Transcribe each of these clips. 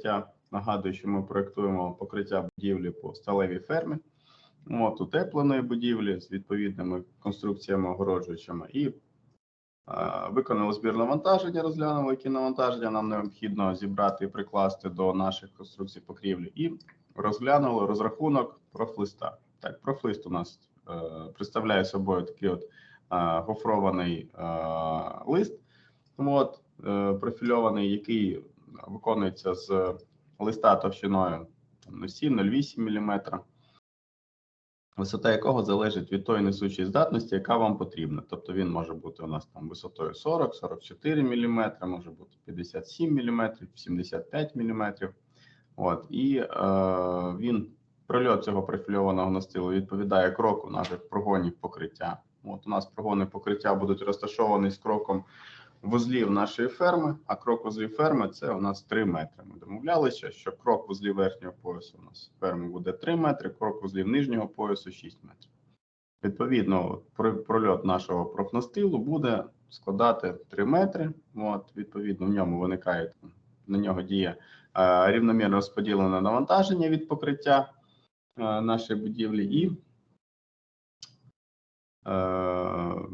покриття. Нагадую, що ми проектуємо покриття будівлі по сталевій фермі, от, утепленої будівлі з відповідними конструкціями огороджувачами і е, виконали збір навантаження, розглянули, які навантаження нам необхідно зібрати і прикласти до наших конструкцій покрівлі, і розглянули розрахунок профлиста. Так, профлист у нас е, представляє собою такий от е, гофрований е, лист, от, е, профільований, який виконується з листа товщиною там, 0,7-0,8 мм, висота якого залежить від тої несучої здатності, яка вам потрібна. Тобто він може бути у нас там висотою 40-44 мм, може бути 57 мм, 75 мм. От, і е, він прольот цього профільованого настилу відповідає кроку наших прогонів покриття. От у нас прогони покриття будуть розташовані з кроком вузлів нашої ферми, а крок вузлів ферми це у нас 3 метри. Ми домовлялися, що крок вузлів верхнього поясу у нас ферми буде 3 метри, крок вузлів нижнього поясу 6 метрів. Відповідно, про- прольот нашого профнастилу буде складати 3 метри. От, відповідно, в ньому виникає на нього діє е, рівномірно розподілене навантаження від покриття е, нашої будівлі, і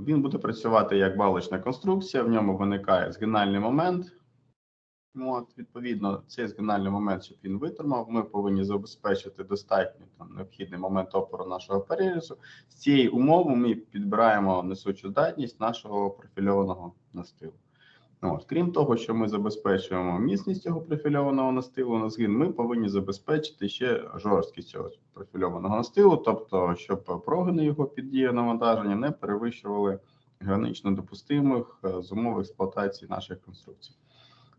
він буде працювати як балочна конструкція. В ньому виникає згинальний момент. От, відповідно, цей згинальний момент, щоб він витримав, ми повинні забезпечити достатньо там необхідний момент опору нашого перерізу. З цієї умови ми підбираємо несучу здатність нашого профільованого настилу. От. Крім того, що ми забезпечуємо міцність цього профільованого настилу на згин, ми повинні забезпечити ще жорсткість цього профільованого настилу, тобто, щоб прогини його під дією навантаження не перевищували гранично допустимих е, з умов експлуатації наших конструкцій.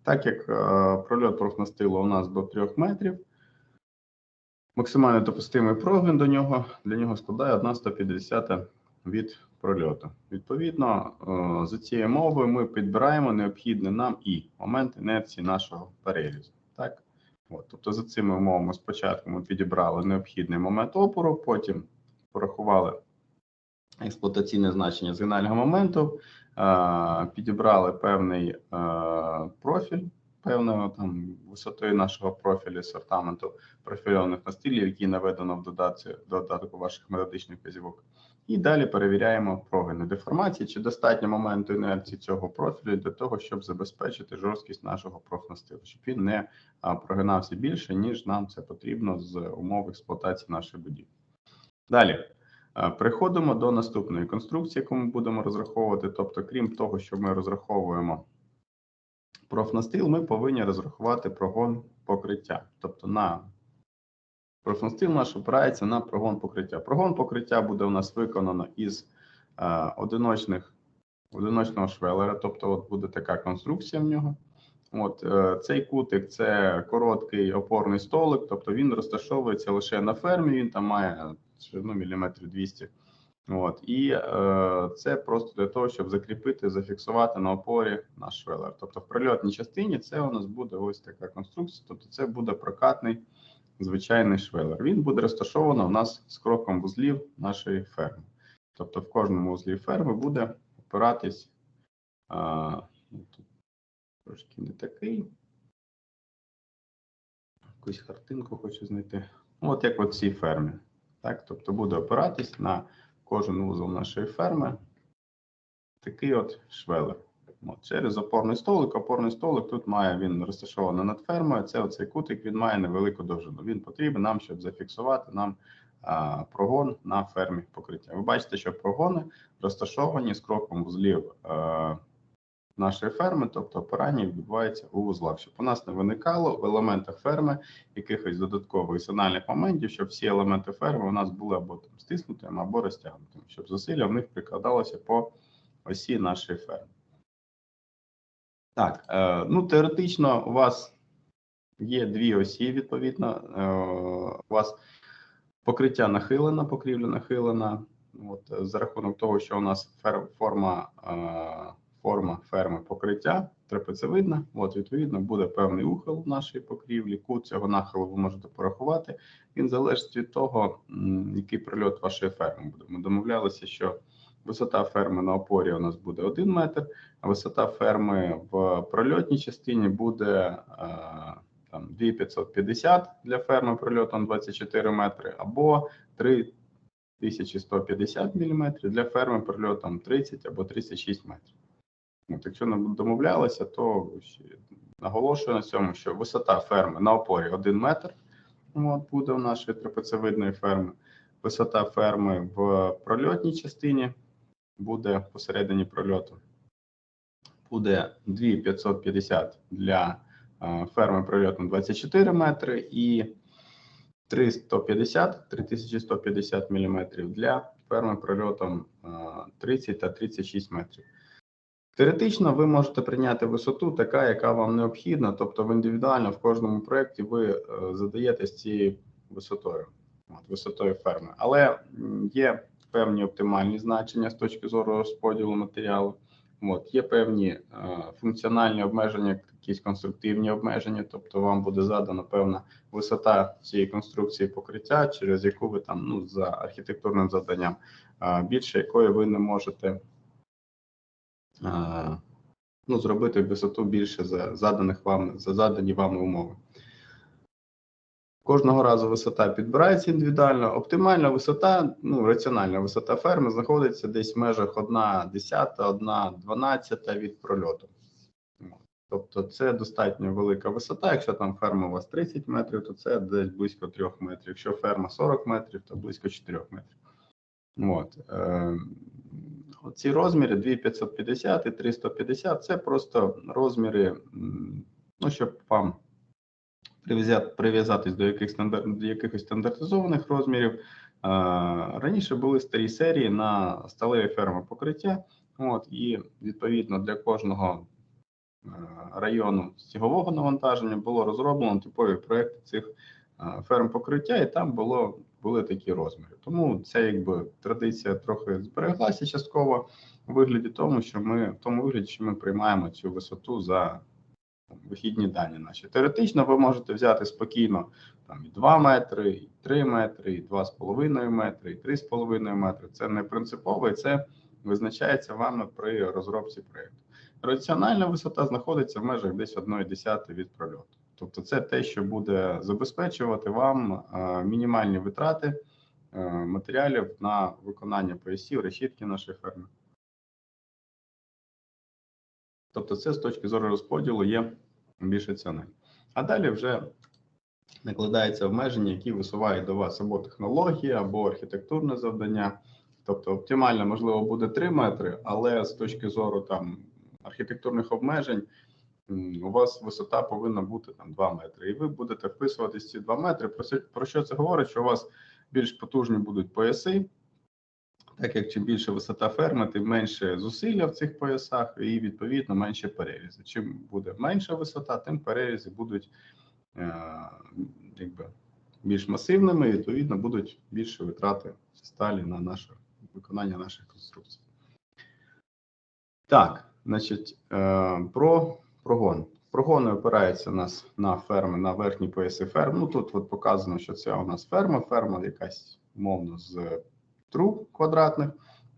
Так як е, прольот профнастилу у нас до 3 метрів, максимально допустимий прогин до нього для нього складає 1,150 від прольоту. Відповідно, е, за цією мовою ми підбираємо необхідний нам і момент інерції нашого перерізу. Так? От, тобто, за цими умовами спочатку ми підібрали необхідний момент опору, потім порахували експлуатаційне значення згинального моменту, е, підібрали певний е, профіль, певною там висотою нашого профілю сортаменту профільованих настилів, які наведено в додатці додатку ваших методичних вказівок. І далі перевіряємо прогини деформації, чи достатньо моменту інерції цього профілю для того, щоб забезпечити жорсткість нашого профнастилу, щоб він не прогинався більше, ніж нам це потрібно з умов експлуатації нашої будівлі. Далі переходимо до наступної конструкції, яку ми будемо розраховувати. Тобто, крім того, що ми розраховуємо профнастил, ми повинні розрахувати прогон покриття. Тобто на профнастил наш опирається на прогон покриття. Прогон покриття буде у нас виконано із е, одиночних одиночного швелера, тобто от буде така конструкція в нього. От е, цей кутик це короткий опорний столик, тобто він розташовується лише на фермі. Він там має ширину міліметрів 200. От і е, це просто для того, щоб закріпити, зафіксувати на опорі наш швелер. Тобто, в прильотній частині це у нас буде ось така конструкція. Тобто, це буде прокатний звичайний швелер. Він буде розташовано у нас з кроком вузлів нашої ферми. Тобто, в кожному вузлі ферми буде опиратись ну, тут трошки не такий. Якусь картинку хочу знайти. От як в цій фермі. Так, тобто буде опиратись на кожен вузол нашої ферми. Такий от швелер. От, через опорний столик. Опорний столик тут має він розташований над фермою. Це оцей кутик, він має невелику довжину. Він потрібен нам, щоб зафіксувати нам а, прогон на фермі покриття. Ви бачите, що прогони розташовані з кроком вузлів а, нашої ферми, тобто опирання відбувається у вузлах, щоб у нас не виникало в елементах ферми якихось додаткових зональних моментів, щоб всі елементи ферми у нас були або там стиснутими, або розтягнутими, щоб зусилля в них прикладалося по осі нашої ферми. Так, е, ну теоретично у вас є дві осі, відповідно. Е, у вас покриття нахилена, покрівля нахилена. От, е, за рахунок того, що у нас фер, форма, форма ферми покриття трапецевидна, от, відповідно, буде певний ухил нашої покрівлі. Кут цього нахилу ви можете порахувати. Він залежить від того, який прильот вашої ферми буде. Ми домовлялися, що висота ферми на опорі у нас буде 1 метр, висота ферми в прольотній частині буде е, там 2550 для ферми прольотом 24 метри або 3150 мм для ферми прольотом 30 або 36 метрів. От, якщо не домовлялися, то наголошую на цьому, що висота ферми на опорі 1 метр от, буде у нашої трапецевидної ферми. Висота ферми в прольотній частині буде посередині прольоту. Буде 2550 для е, ферми прольотом 24 метри і 350 3150 мм для ферми прольотом е, 30 та 36 метрів. Теоретично ви можете прийняти висоту, така, яка вам необхідна, тобто в індивідуально в кожному проєкті ви е, задаєтесь цією висотою, от, висотою ферми. Але є певні оптимальні значення з точки зору розподілу матеріалу. От, є певні е, функціональні обмеження, якісь конструктивні обмеження, тобто вам буде задана певна висота цієї конструкції покриття, через яку ви там ну, за архітектурним заданням, е, більше якої ви не можете е, ну, зробити висоту більше за заданих вам за задані вами умови. Кожного разу висота підбирається індивідуально. Оптимальна висота, ну раціональна висота ферми знаходиться десь в межах 1 десята, 1 дванадцята від прольоту. Тобто це достатньо велика висота. Якщо там ферма у вас 30 метрів, то це десь близько 3 метрів. Якщо ферма 40 метрів, то близько 4 метрів. От. Е, ці розміри 2550 і 350 це просто розміри, ну, щоб вам прив'язатись до яких стандар... до якихось стандартизованих розмірів. Раніше були старі серії на сталеві ферми покриття. От, і відповідно для кожного району стігового навантаження було розроблено типові проекти цих ферм покриття, і там було, були такі розміри. Тому це якби традиція трохи збереглася частково у вигляді тому, що ми в тому вигляді, що ми приймаємо цю висоту за вихідні дані наші. Теоретично ви можете взяти спокійно там і 2 метри, і 3 метри, і 2,5 метри, і 3,5 метри. Це не принципово, і це визначається вами при розробці проєкту. Раціональна висота знаходиться в межах десь 1,1 від прольоту. Тобто, це те, що буде забезпечувати вам е, мінімальні витрати е, матеріалів на виконання поясів, решітки нашої ферми. Тобто, це з точки зору розподілу є більш раціонально. А далі вже накладаються обмеження, які висувають до вас або технології, або архітектурне завдання. Тобто, оптимально, можливо, буде 3 метри, але з точки зору там архітектурних обмежень у вас висота повинна бути там 2 метри. І ви будете вписуватись ці 2 метри. Про що це говорить? Що у вас більш потужні будуть пояси, так як чим більше висота ферми, тим менше зусилля в цих поясах, і відповідно менше перерізи. Чим буде менша висота, тим перерізи будуть е, якби більш масивними, і відповідно будуть більше витрати сталі на наше виконання наших конструкцій. Так, значить, е, про прогон. Прогони опираються у нас на ферми, на верхні пояси ферм. Ну тут от показано, що це у нас ферма, ферма якась умовно з труб квадратних.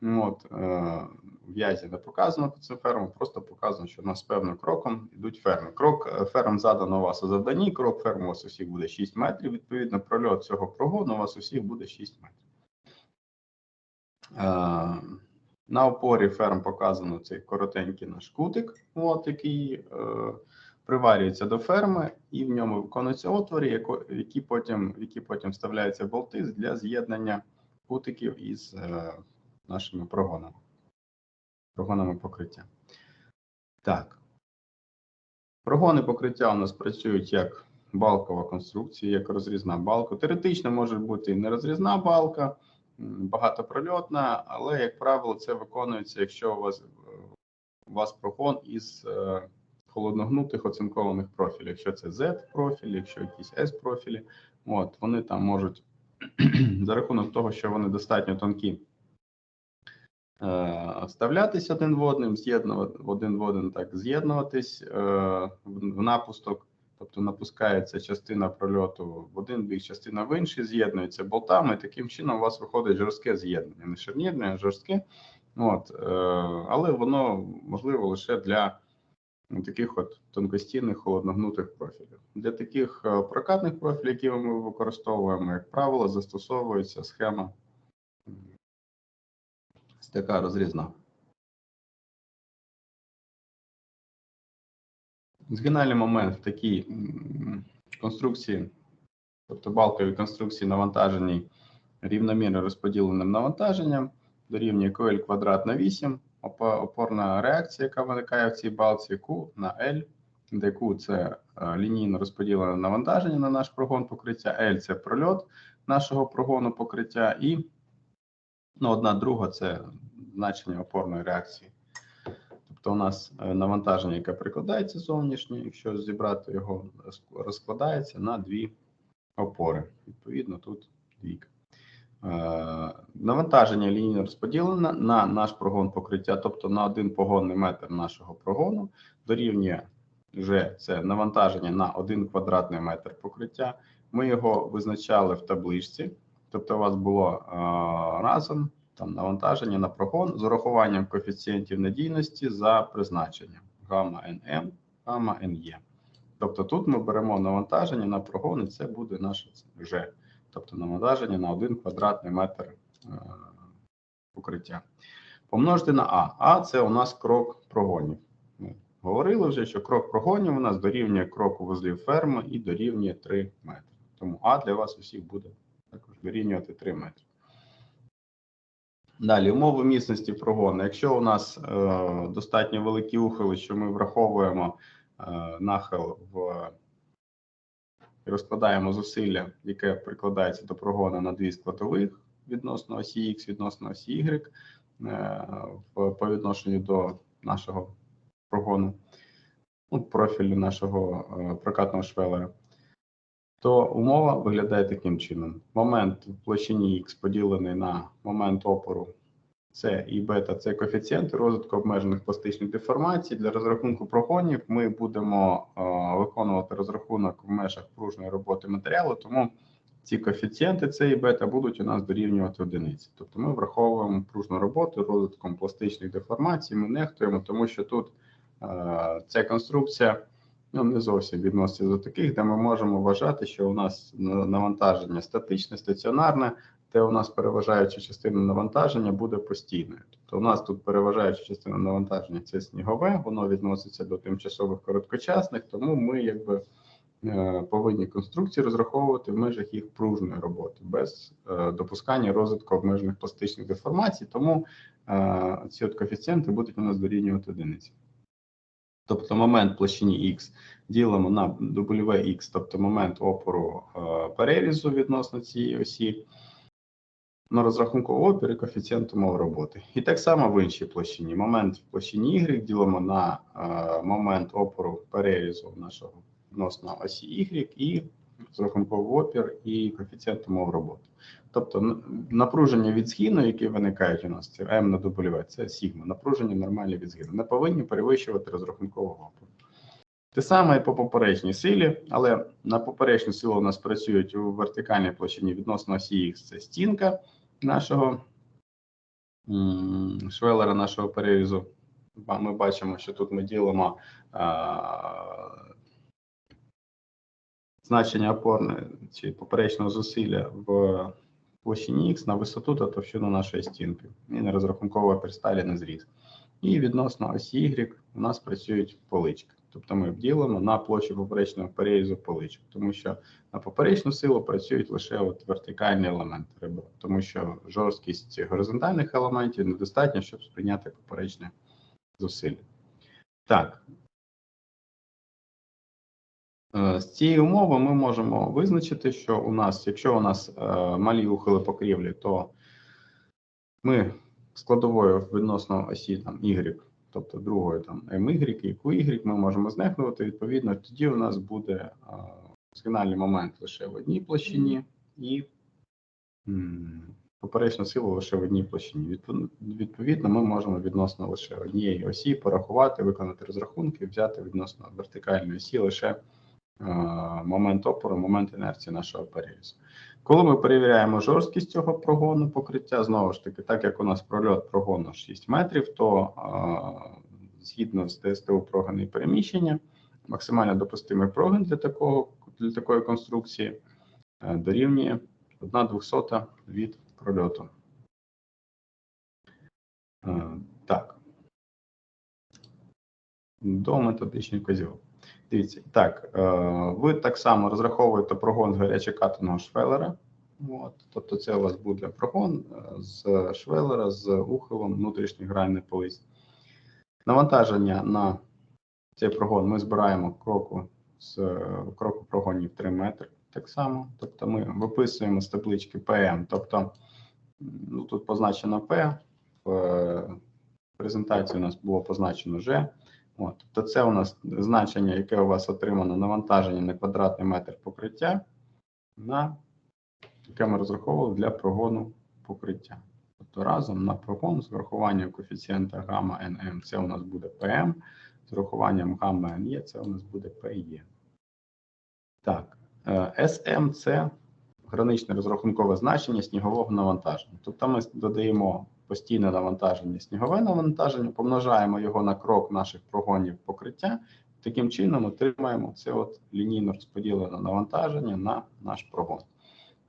Ну, От, е, в язі не показано по цим фермам, просто показано, що у нас певним кроком йдуть ферми. Крок е, ферм задано у вас у завданні, крок ферм у вас усіх буде 6 метрів. Відповідно, прольот цього прогону у вас усіх буде 6 метрів. Е, на опорі ферм показано цей коротенький наш кутик, от, який приварюється до ферми, і в ньому виконуються отвори, які потім, які потім вставляються болти для з'єднання кутиків із е, нашими прогонами, прогонами покриття. Так. Прогони покриття у нас працюють як балкова конструкція, як розрізна балка. Теоретично може бути і нерозрізна балка, багатопрольотна, але, як правило, це виконується, якщо у вас, у вас прогон із е, холодногнутих оцинкованих профілів. Якщо це Z-профіль, якщо якісь S-профілі, от, вони там можуть за рахунок того, що вони достатньо тонкі, е, вставлятись один в одним, з'єднувати один в один, так з'єднуватись е, в, напусток. Тобто напускається частина прольоту в один бік, частина в інший, з'єднується болтами. Таким чином у вас виходить жорстке з'єднання. Не шарнірне, а жорстке. От, е, але воно можливо лише для таких от тонкостінних холодногнутих профілів. Для таких е, прокатних профілів, які ми використовуємо, як правило, застосовується схема така розрізна. Згинальний момент в такій конструкції, тобто балковій конструкції навантаженій рівномірно розподіленим навантаженням, дорівнює QL квадрат на 8, опо- опорна реакція, яка виникає в цій балці, Q на L, де Q – це е, лінійно розподілене навантаження на наш прогон покриття, L – це прольот нашого прогону покриття, і ну, одна друга – це значення опорної реакції. Тобто у нас е, навантаження, яке прикладається зовнішнє, якщо зібрати його, розкладається на дві опори. Відповідно, тут двійка. Е, Навантаження лінійно розподілене на наш прогон покриття, тобто на один погонний метр нашого прогону, дорівнює вже це навантаження на один квадратний метр покриття. Ми його визначали в табличці, тобто у вас було е, разом там навантаження на прогон з урахуванням коефіцієнтів надійності за призначенням гамма НМ, гамма НЄ. Тобто тут ми беремо навантаження на прогон, і це буде наше Ж, тобто навантаження на один квадратний метр е, покриття. Помножити на А. А це у нас крок прогонів. Ми говорили вже, що крок прогонів у нас дорівнює кроку вузлів ферми і дорівнює 3 метри. Тому А для вас усіх буде також дорівнювати 3 метри. Далі, умови міцності прогону. Якщо у нас е, достатньо великі ухили, що ми враховуємо е, нахил в розкладаємо зусилля, яке прикладається до прогону на дві складових відносно осі Х, відносно осі Y е, по відношенню до нашого прогону, ну, профілю нашого е, прокатного швелера, то умова виглядає таким чином: момент в площині Х поділений на момент опору С і бета це коефіцієнти розвитку обмежених пластичних деформацій. Для розрахунку прогонів ми будемо е, виконувати розрахунок в межах пружної роботи матеріалу, тому ці коефіцієнти С і бета будуть у нас дорівнювати одиниці. Тобто ми враховуємо пружну роботу розвитком пластичних деформацій, ми нехтуємо, тому що тут е, ця конструкція ну, не зовсім відноситься до таких, де ми можемо вважати, що у нас на- навантаження статичне, стаціонарне, де у нас переважаюча частина навантаження буде постійною. Тобто у нас тут переважаюча частина навантаження це снігове, воно відноситься до тимчасових короткочасних, тому ми якби е, повинні конструкції розраховувати в межах їх пружної роботи без е, допускання розвитку обмежених пластичних деформацій. Тому е, ці от коефіцієнти будуть у нас дорівнювати одиниці. Тобто момент площині Х ділимо на WX, тобто момент опору перерізу відносно цієї осі, на розрахунку опір і коефіцієнт умов роботи. І так само в іншій площині. Момент в площині Y ділимо на е, момент опору перерізу нашого відносно осі Y і розрахунковий опір і коефіцієнт умов роботи. Тобто напруження від згину, які виникають у нас, це М на W, це сігма, напруження нормальне від згину, не повинні перевищувати розрахункового опору. Те саме і по поперечній силі, але на поперечну силу у нас працюють у вертикальній площині відносно осі Х, це стінка нашого швелера, нашого перерізу. Ми бачимо, що тут ми ділимо а, значення опорне чи поперечного зусилля в площині Х на висоту та товщину нашої стінки і на розрахунковий опір сталі на зріз. І відносно осі Y у нас працюють полички. Тобто ми ділимо на площу поперечного перерізу поличок, тому що на поперечну силу працюють лише от вертикальні елементи ребра, тому що жорсткість горизонтальних елементів недостатньо, щоб сприйняти поперечне зусилля. Так. Е, З цієї умови ми можемо визначити, що у нас, якщо у нас е, малі ухили покрівлі, то ми складовою відносно осі там Y, тобто другої там MY і QY ми можемо знехнути. Відповідно, тоді у нас буде е, сигнальний момент лише в одній площині і поперечна сила лише в одній площині. Відпо- Відповідно, ми можемо відносно лише однієї осі порахувати, виконати розрахунки, взяти відносно вертикальної осі лише е, момент опору, момент інерції нашого перерізу. Коли ми перевіряємо жорсткість цього прогону покриття, знову ж таки, так як у нас прольот прогону 6 метрів, то е, згідно з ДСТУ прогини переміщення, максимально допустимий прогин для такого для такої конструкції е, дорівнює 1 двохсота від прольоту. Е, Так. До методичних вказівок. Дивіться, так, е, ви так само розраховуєте прогон з гарячокатаного швелера. От, тобто це у вас буде прогон е, з швелера з ухилом внутрішніх гральних полиць. Навантаження на цей прогон ми збираємо кроку з кроку прогонів 3 метри. Так само. Тобто ми виписуємо з таблички ПМ. Тобто, ну, тут позначено П, в е, презентації у нас було позначено Ж. От, тобто це у нас значення, яке у вас отримано навантаження на квадратний метр покриття, на яке ми розраховували для прогону покриття. Тобто разом на прогон з врахуванням коефіцієнта гамма НМ це у нас буде ПМ, з врахуванням гамма НЄ це у нас буде ПЄ. Так, е, СМ це граничне розрахункове значення снігового навантаження. Тобто ми додаємо постійне навантаження, снігове навантаження, помножаємо його на крок наших прогонів покриття. Таким чином отримаємо це от лінійно розподілене навантаження на наш прогон.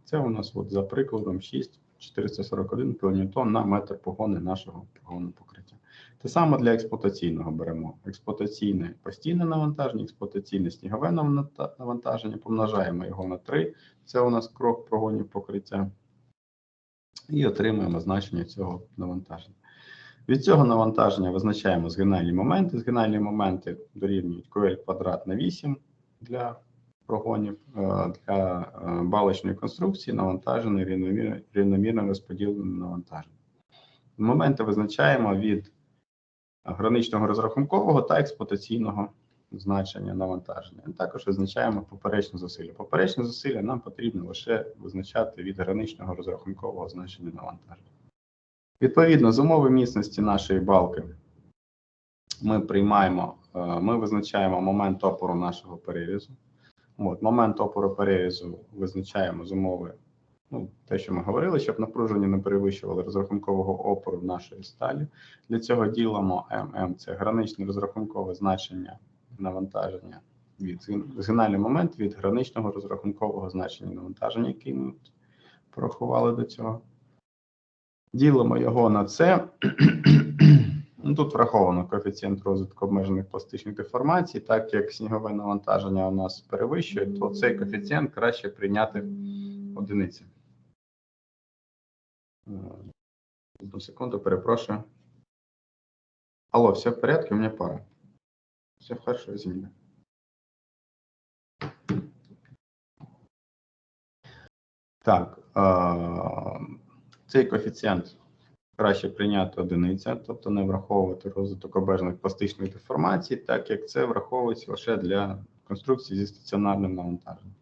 Це у нас от за прикладом 6 441 кН на метр погони нашого прогону покриття. Те саме для експлуатаційного беремо експлуатаційне постійне навантаження, експлуатаційне снігове навантаження, помножаємо його на 3. Це у нас крок прогонів покриття. І отримуємо значення цього навантаження. Від цього навантаження визначаємо згинальні моменти. Згинальні моменти дорівнюють QL квадрат на 8 для прогонів е, для е, балочної конструкції навантажений рівномірно, рівномірно розподілене навантаження. Моменти визначаємо від граничного розрахункового та експлуатаційного значення навантаження. І також визначаємо поперечне зусилля. Поперечне зусилля нам потрібно лише визначати від граничного розрахункового значення навантаження. Відповідно, з умови міцності нашої балки ми приймаємо, е, ми визначаємо момент опору нашого перерізу. От, момент опору перерізу визначаємо з умови, ну, те, що ми говорили, щоб напруження не перевищувало розрахункового опору нашої сталі. Для цього ділимо ММ це граничне розрахункове значення навантаження від згинальний момент від граничного розрахункового значення навантаження, який ми порахували до цього. Ділимо його на це. Ну, Тут враховано коефіцієнт розвитку обмежених пластичних деформацій. Так як снігове навантаження у нас перевищує, то цей коефіцієнт краще прийняти одиниці. Е, Одну секунду, перепрошую. Алло, все в порядке? У меня пара. Все хорошо, извини. Так, цей коефіцієнт краще прийняти одиниця, тобто не враховувати розвиток обмежених пластичних деформацій, так як це враховується лише для конструкції зі стаціонарним навантаженням.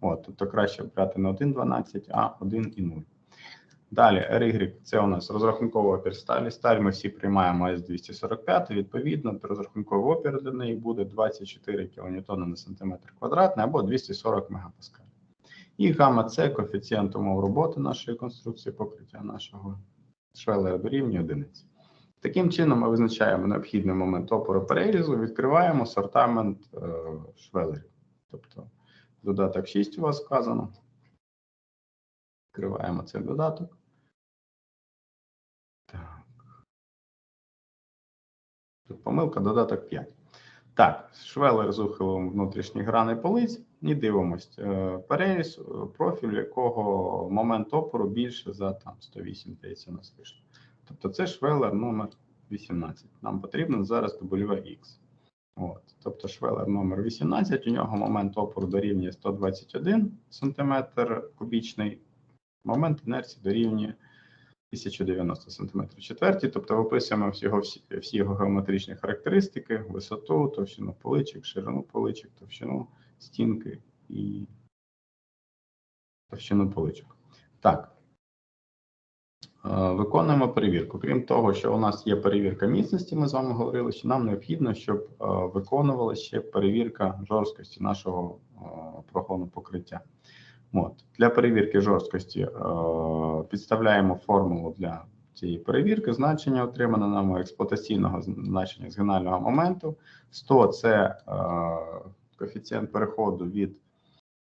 От, тобто краще брати не 1,12, а 1 і 0. Далі RY – це у нас розрахунковий опір. Сталь ми всі приймаємо С245, відповідно, розрахунковий опір для неї буде 24 кН на сантиметр квадратний або 240 МПа. І гамма це коефіцієнт умов роботи нашої конструкції покриття нашого швелера дорівнює одиниці. Таким чином ми визначаємо необхідний момент опору перерізу, відкриваємо сортамент е, швелерів. Тобто додаток 6 у вас вказано. Відкриваємо цей додаток. Тут помилка, додаток 5. Так, швелер з ухилом внутрішніх граней полиць. І дивимось. е, Переріз, е, профіль якого момент опору більше за там 108, здається, нас вийшло. Тобто це швелер номер 18. Нам потрібно зараз WX. От. Тобто швелер номер 18, у нього момент опору дорівнює 121 см кубічний, момент інерції дорівнює 1090 см четверті, тобто виписуємо всі його, всі, всі його геометричні характеристики, висоту, товщину поличок, ширину поличок, товщину стінки і товщину поличок. Так. Е, Виконуємо перевірку. Крім того, що у нас є перевірка міцності, ми з вами говорили, що нам необхідно, щоб е, виконувала ще перевірка жорсткості нашого е, прогону покриття. От. Для перевірки жорсткості е, підставляємо формулу для цієї перевірки. Значення отримане нами експлуатаційного значення згинального моменту. 100 – це е, коефіцієнт переходу від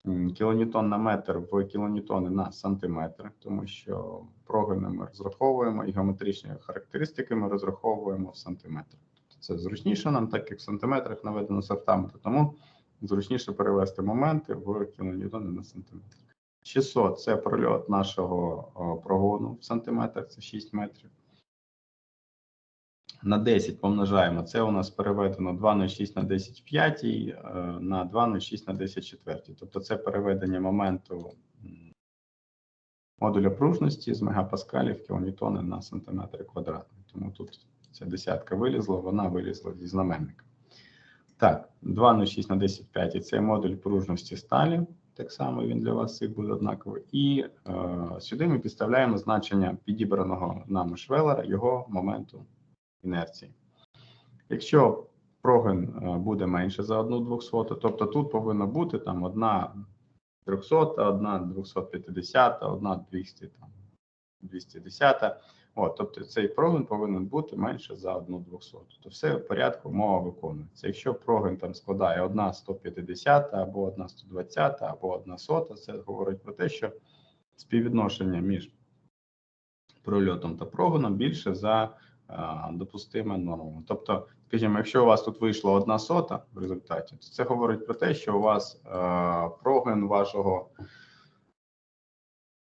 м, кілоньютон на метр в кілоньютони на сантиметр, тому що прогини ми розраховуємо і геометричні характеристики ми розраховуємо в сантиметр. Це зручніше нам, так як в сантиметрах наведено сортаметр, тому зручніше перевести моменти в кілоньютони на сантиметр. 600 – це прольот нашого прогону в сантиметрах, це 6 метрів. На 10 помножаємо. Це у нас переведено 2,06 на 10 в п'ятій, е, на 2,06 на 10 четвертій. Тобто це переведення моменту модуля пружності з мегапаскалів в кілоньютони на сантиметри квадратні. Тому тут ця десятка вилізла, вона вилізла зі знаменника. Так, 2,06 на 10 в п'ятій – це модуль пружності сталі. Так само він для вас всіх буде однаковий. І е, сюди ми підставляємо значення підібраного нами швелера, його моменту інерції. Якщо прогин е, буде менше за одну 200, тобто тут повинно бути там одна 300, одна 250, одна 200, там, 210. От, тобто цей прогин повинен бути менше за одну 200. То все в порядку, мова виконується. Якщо прогин там складає одна 150 або одна 120 або одна сота, це говорить про те, що співвідношення між прольотом та прогоном більше за а, допустиме норму. Тобто, скажімо, якщо у вас тут вийшло одна сота в результаті, то це говорить про те, що у вас прогин вашого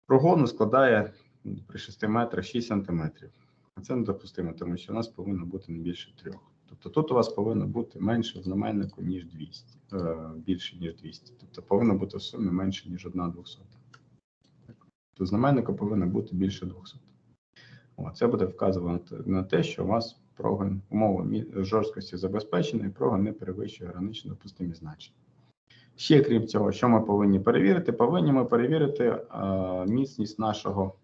прогону складає при 6 метрах 6 сантиметрів. А це недопустимо, тому що у нас повинно бути не більше трьох. Тобто тут у вас повинно бути менше в знаменнику, ніж 200, е, більше, ніж 200. Тобто повинно бути в сумі менше, ніж 1 200. То знаменнику повинно бути більше 200. О, це буде вказувати на те, що у вас прогин умови жорсткості забезпечений, прогин не перевищує гранично допустимі значення. Ще крім цього, що ми повинні перевірити? Повинні ми перевірити е, міцність нашого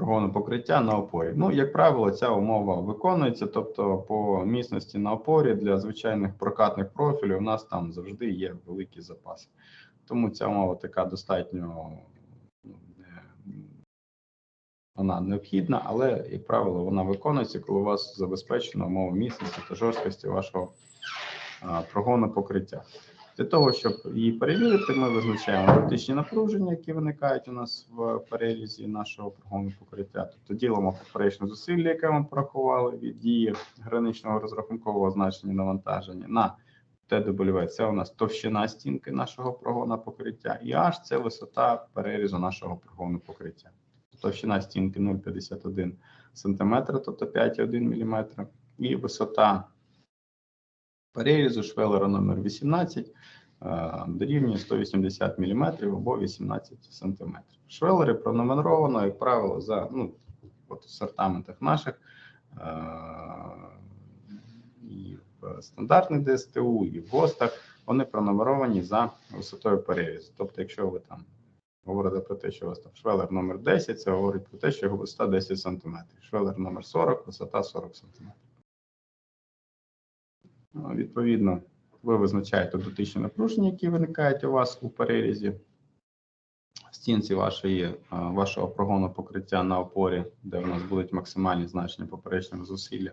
прогону покриття на опорі. Ну, як правило, ця умова виконується, тобто по міцності на опорі для звичайних прокатних профілів у нас там завжди є великі запаси. Тому ця умова така достатньо ну, вона необхідна, але, як правило, вона виконується, коли у вас забезпечена умова міцності та жорсткості вашого а, прогону покриття. Для того, щоб її перевірити, ми визначаємо фактичні напруження, які виникають у нас в перерізі нашого прогону покриття. Тобто ділимо поперечне зусилля, яке ми порахували від дії граничного розрахункового значення навантаження на TW. Це у нас товщина стінки нашого прогону покриття, і H – це висота перерізу нашого прогону покриття. Товщина стінки 0,51 см, тобто 5,1 мм, і висота перерізу швелера номер 18 е, дорівнює 180 мм або 18 см. Швелери пронумеровано, як правило, за ну, от в сортаментах наших е, і в стандартних ДСТУ, і в ГОСТах, вони пронумеровані за висотою перерізу. Тобто, якщо ви там говорите про те, що у вас там швелер номер 10, це говорить про те, що його висота 10 см. Швелер номер 40, висота 40 см. Відповідно, ви визначаєте дотичні напруження, які виникають у вас у перерізі стінці вашої, вашого прогону покриття на опорі, де у нас будуть максимальні значення поперечного зусилля,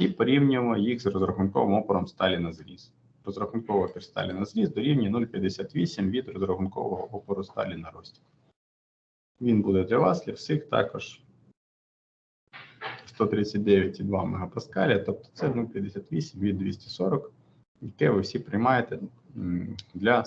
і порівнюємо їх з розрахунковим опором сталі на зріз. Розрахунковий опір сталі на зріз дорівнює 0,58 від розрахункового опору сталі на розтік. Він буде для вас, для всіх також 139,2 мегапаскаля, тобто це 0,58 від 240, яке ви всі приймаєте для